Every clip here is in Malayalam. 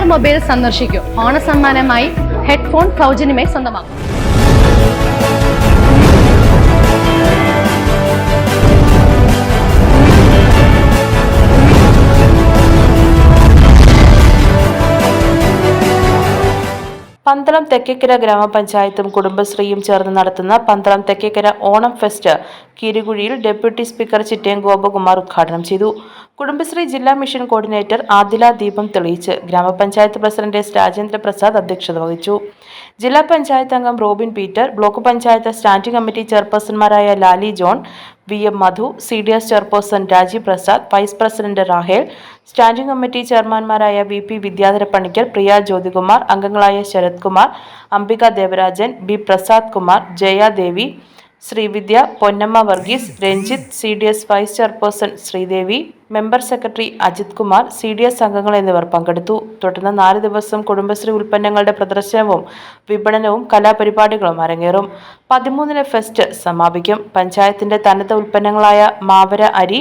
ആർ മൊബൈൽ സന്ദർശിക്കൂ. ഓണസമ്മാനമായി ഹെഡ്ഫോൺ സൗജന്യമായി സ്വന്തമാക്കും. പന്തളം തെക്കേക്കര ഗ്രാമപഞ്ചായത്തും കുടുംബശ്രീയും ചേർന്ന് നടത്തുന്ന പന്തളം തെക്കേക്കര ഓണം ഫെസ്റ്റ് കിരുകുഴിയിൽ ഡെപ്യൂട്ടി സ്പീക്കർ ചിറ്റയം ഗോപകുമാർ ഉദ്ഘാടനം ചെയ്തു. കുടുംബശ്രീ ജില്ലാ മിഷൻ കോർഡിനേറ്റർ ആദില ദീപം തെളിയിച്ച് ഗ്രാമപഞ്ചായത്ത് പ്രസിഡന്റ് രാജേന്ദ്ര പ്രസാദ് അധ്യക്ഷത വഹിച്ചു. ജില്ലാ പഞ്ചായത്ത് അംഗം Robin Peter block panchayat standing committee ചെയർപേഴ്സൺമാരായ Lali John V M Madhu C D S chairperson Rajeev Prasad vice president Rahel standing committee ചെയർമാൻമാരായ V P Vidyadhara Panicker Priya Jyothikumar അംഗങ്ങളായ Sarath Kumar Ambika Devarajan B Prasad Kumar Jayadevi Sreevidya Ponnamma Varghese Ranjith C D S vice chairperson Sreedevi member secretary Ajith Kumar C D S അംഗങ്ങൾ എന്നിവർ പങ്കെടുത്തു. തുടർന്ന് നാല് ദിവസം കുടുംബശ്രീ ഉൽപ്പന്നങ്ങളുടെ പ്രദർശനവും വിപണനവും കലാപരിപാടികളും അരങ്ങേറും. പതിമൂന്നിന് ഫെസ്റ്റ് സമാപിക്കും. പഞ്ചായത്തിന്റെ തനത് ഉൽപ്പന്നങ്ങളായ മാവര അരി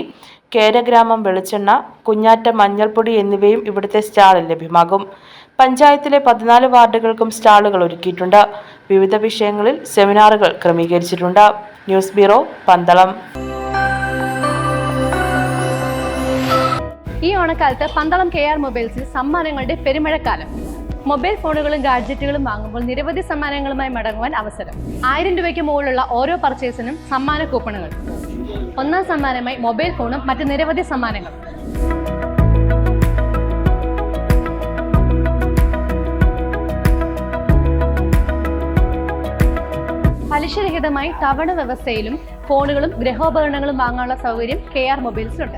കേരഗ്രാമം വെളിച്ചെണ്ണ കുഞ്ഞാറ്റ മഞ്ഞൾപ്പൊടി എന്നിവയും ഇവിടുത്തെ സ്റ്റാളിൽ ലഭ്യമാകും. പഞ്ചായത്തിലെ പതിനാല് വാർഡുകൾക്കും സ്റ്റാളുകൾ ഒരുക്കിയിട്ടുണ്ട്. വിവിധ വിഷയങ്ങളിൽ സെമിനാറുകൾ ക്രമീകരിച്ചിട്ടുണ്ട്. News bureau Pandalam. ഈ ഓണക്കാലത്ത് പന്തളം കെ ആർ മൊബൈൽസിൽ സമ്മാനങ്ങളുടെ പെരുമഴക്കാലം. മൊബൈൽ ഫോണുകളും ഗാഡ്ജറ്റുകളും വാങ്ങുമ്പോൾ നിരവധി സമ്മാനങ്ങളുമായി മടങ്ങുവാൻ അവസരം. ആയിരം രൂപയ്ക്ക് മുകളിലുള്ള ഓരോ പർച്ചേസിനും സമ്മാന കൂപ്പണുകൾ. ഒന്നാം സമ്മാനമായി മൊബൈൽ ഫോണും മറ്റ് നിരവധി സമ്മാനങ്ങൾ പലിശരഹിതമായി തവണ വ്യവസ്ഥയിലും ഫോണുകളും ഗൃഹോപകരണങ്ങളും വാങ്ങാനുള്ള സൗകര്യം കെ ആർ മൊബൈൽസിലുണ്ട്.